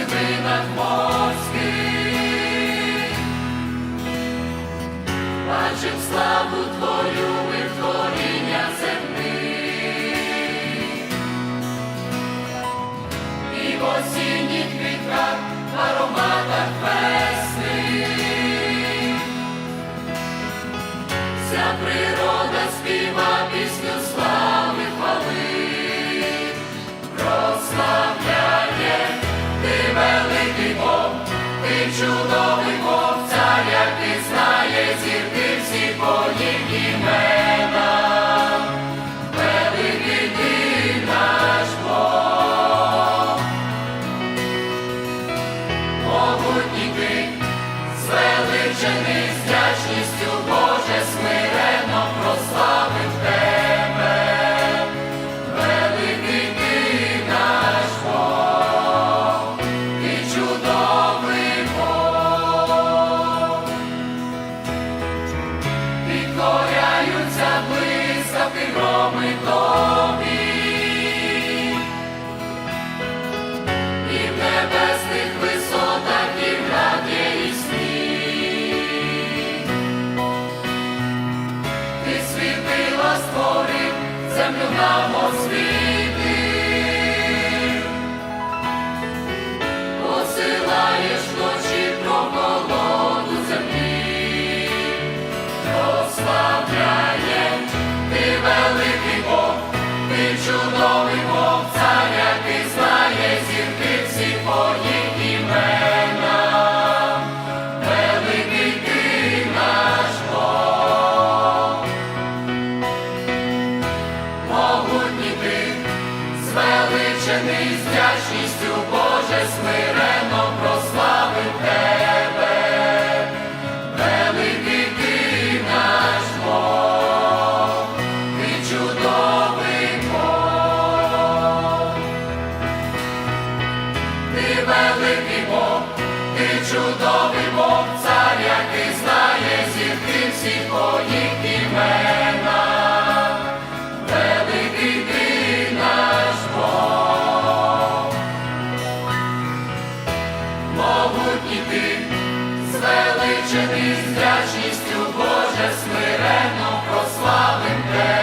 глибинах морських, бачив славу Твою ми творіння земних, і в осінніх вітрах ароматах весни. Вся природа чудовий Бог, цар, ти знає зірки всі твоїх імена. Великий наш Бог, могутній ти, світила створив, землю нам освітив. Звеличений з вдячністю, Боже, смиренно прославив тебе. Великий ти наш Бог, ти чудовий ти великий Бог, ти чудовий Освічений страшністю Боже смиренно прославим Тебе.